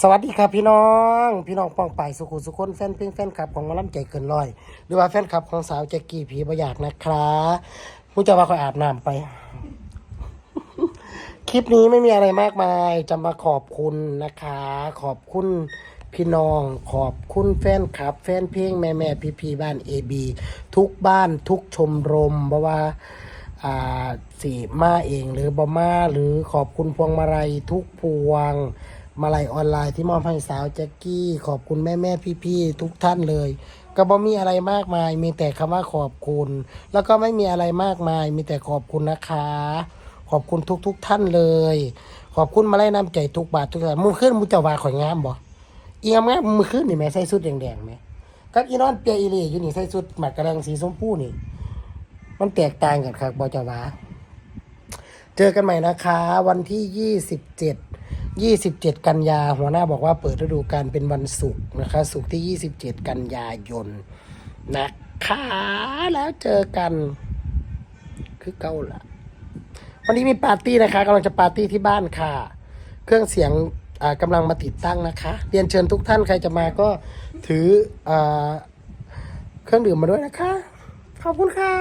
สวัสดีครับพี่น้อง พี่น้องป้องไปสุขุสุขคนแฟนเพลงแฟนคลับของมาล่ำใจเกินร้อย หรือว่าแฟนคลับของสาวแจ็กกี้ผีประหยากนะครับผู้จะว่าคอยอาบน้ำไป คลิปนี้ไม่มีอะไรมากมาย จะมาขอบคุณนะคะ ขอบคุณพี่น้อง ขอบคุณแฟนคลับ แฟนเพลงแม่แม่พี่พี่บ้านเอบีทุกบ้านทุกชมรมเพราะว่าอ่าสีมาเองหรือบอมาหรือขอบคุณพวงมาลัยทุกพวง มาลัยออนไลน์ที่มอบให้สาวแจ็กกี้ ขอบคุณแม่แม่พี่พี่ๆทุกท่านเลย ก็บ่มีอะไรมากมาย มีแต่คำว่าขอบคุณ แล้วก็ไม่มีอะไรมากมาย มีแต่ขอบคุณนะคะ ขอบคุณทุกทุกๆท่านเลย ขอบคุณมาไล่น้ำใจทุกบาททุกสตางค์มึงขึ้นมึงจะว่าข่อยงามบ่เอีงามงามมึงขึ้นนี่แม่ใส่ชุดแดงๆไหมกับอีนอนเปียอีเลีอยู่นี่ใส่ชุดหมักกระดังสีชมพูนี่ มันแตกต่างกันครับบอจาวาเจอกันใหม่นะคะ วันที่ยี่สิบเจ็ด ยี่สิบเจ็ดกันยา หัวหน้าบอกว่าเปิดฤดูกาลเป็นวันศุกร์นะคะศุกร์ที่ยี่สิบเจ็ดกันยายนนะคะแล้วเจอกัน คือเก้าละวันนี้มีปาร์ตี้นะคะกำลังจะปาร์ตี้ที่บ้านค่ะ เครื่องเสียงกำลังมาติดตั้งนะคะ เรียนเชิญทุกท่านใครจะมาก็ถืออเครื่องดื่มมาด้วยนะคะ ขอบคุณค่ะ